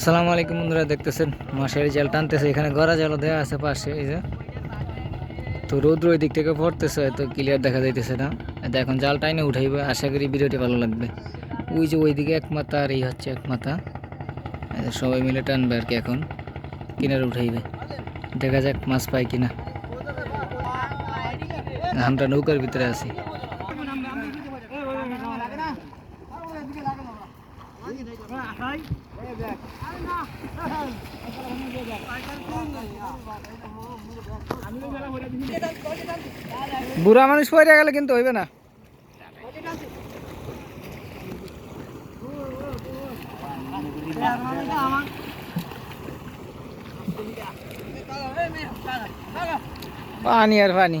আসসালামু আলাইকুম বন্ধুরা, দেখতেছেন? মশারি জাল টানতেছে, এখানে গড়া জালও দেওয়া আছে পাশে, এই যে। তো রৌদ্র ওই দিক থেকে পড়তেছে হয়তো ক্লিয়ার দেখা যাইতেছে না। এখন জাল টাইনে উঠাইবে, আশা করি ভিডিওটি ভালো লাগবে। ওই যে ওইদিকে এক মাথা আর এই হচ্ছে এক মাথা সবাই মিলে টানবে আর কি এখন, কিনারে উঠাইবে। দেখা যাক মাছ পাই কিনা। আমরা নৌকার ভিতরে আছি। বুড়া মানুষ পড়ে গেলে কিন্তু হইবে না। পানি আর পানি।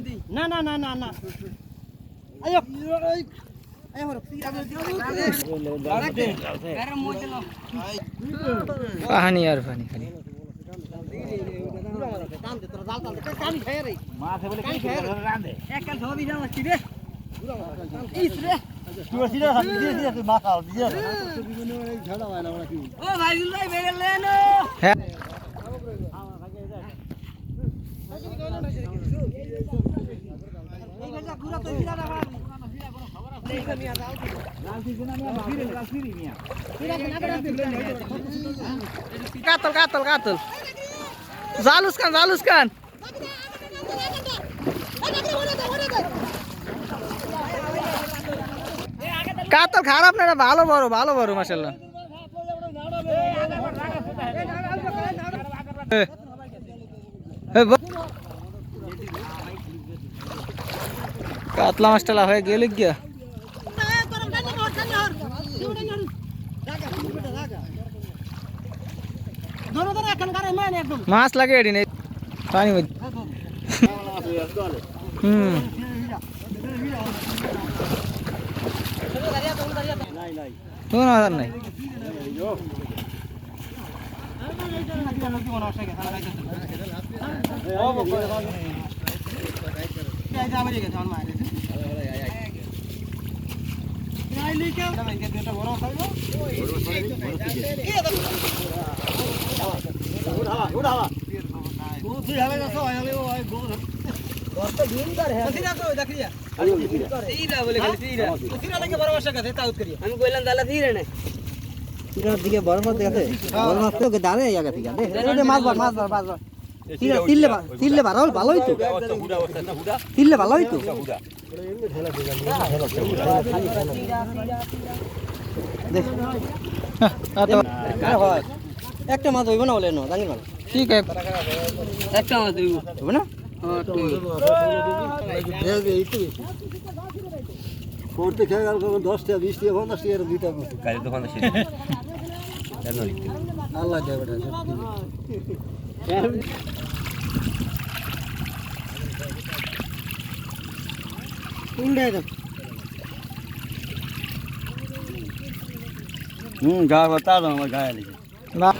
দে- না না না না না। আয়ো। পানি আর পানি খালি। হ্যাঁ। কাতল কাতল কাতল। জালুস খান জালুস খান। কাতল খারাপ না ভালো বড় ভালো বড় মাসাল্লাহ এ, কাতলা মাছটা হয়ে গেল গিয়া। মাছ লাগে এটি নেই। পানি হুম। কোনো আধার নাই। আমি কইলাম দালা দিয়ে নে দিকে বড় মাছ দেখে বড় মাছ তো দাঁড়ে জায়গা থেকে দে মাছ বার মাছ বার মাছ বার তিলে তিলে তিলে ভালো ভালোই তো তিলে ভালোই তো একটা মাছ হইব না বলে না জানি মাছ? ঠিক আছে। একটা মাছ হইব না? করতে খেয়ে গেল দশটা বিশটা পঞ্চাশ টাকা দুইটা আল্লাহ দেবে হুম গা বাতা আমার গায়ে লেগে না